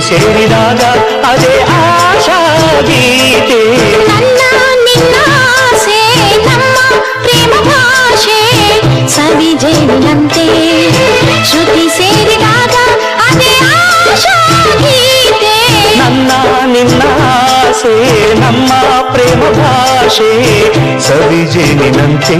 ಸೇರಿದಾಗ ಅದೇ ಆಶಾ ಗೀತೆ ನನ್ನ ನಿನ್ನ ಆಸೆ ನಮ್ಮ ಪ್ರೇಮ ಭಾಷೆ ಸವಿಜೇನಿನಂತೆ ಶ್ರುತಿ ಸೇರಿದಾಗ ಅದೇ ಆಶಾ ಗೀತೆ ನನ್ನ ನಿನ್ನ ಆಸೆ ನಮ್ಮ ಪ್ರೇಮ ಭಾಷೆ ಸವಿಜೇನಿನಂತೆ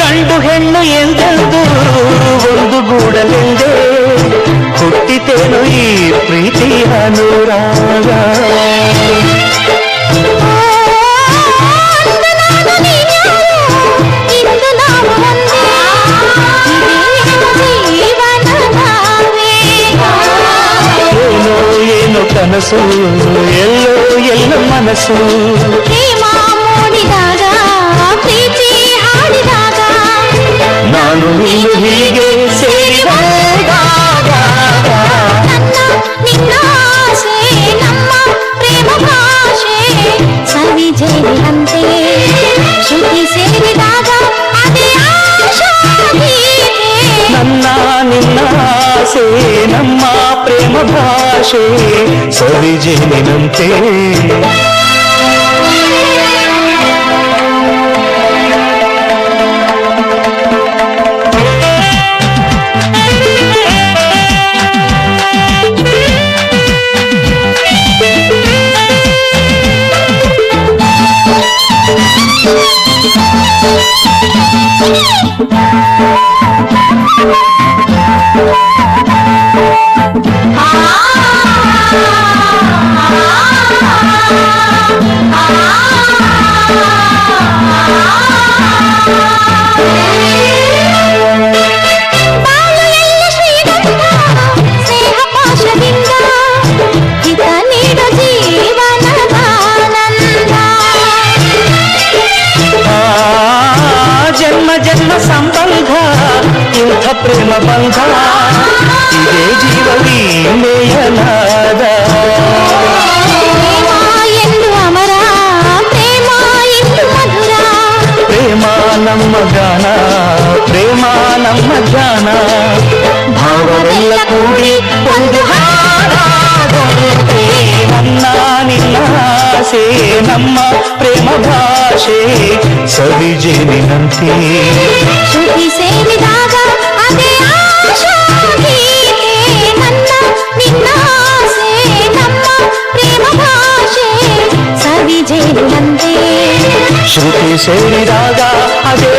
ಗಂಡು ಹೆಣ್ಣು ಎಂದೆಂದು మనసు ఎల్లో ఎల్ల మనసు. నాను ಭಾಷೆ ಸವಿಜೇನಿನಂತೆ ಬಾಳೆಲ್ಲ ಜನ್ಮ ಜನ್ಮ ಸಂಬಂಧ ಇಂಥ ಪ್ರೇಮ ಬಂಧ ಇದೇ ಜೀವವಿ ಮೇಯನಾದ ಪ್ರೇಮ ಎಂದು ಅಮರ ಪ್ರೇಮ ಎಂದು ಮಧುರ ಪ್ರೇಮ ನಮ್ಮ ಗಾನ ಪ್ರೇಮ ನಮ್ಮ ಧ್ಯಾನ ಭಾವವೆಲ್ಲ ಕೂಡಿ ಒಂದು ಹಾಡಾದಂತೆ ನನ್ನ ನಿನ್ನ ಆಸೆ ನಮ್ಮ ಪ್ರೇಮ ಭಾಷೆ ಸವಿಜೇನಿನಂತೆ ಶ್ರುತಿ ಸೇರಿದಾಗ ಅದೇ ಆಶಾ ಗೀತೆ ನನ್ನ ನಿನ್ನ ಆಸೆ ನಮ್ಮ ಪ್ರೇಮ ಭಾಷೆ ಸವಿಜೇನಿನಂತೆ ಶ್ರುತಿ ಸೇರಿದಾಗ ಅದೇ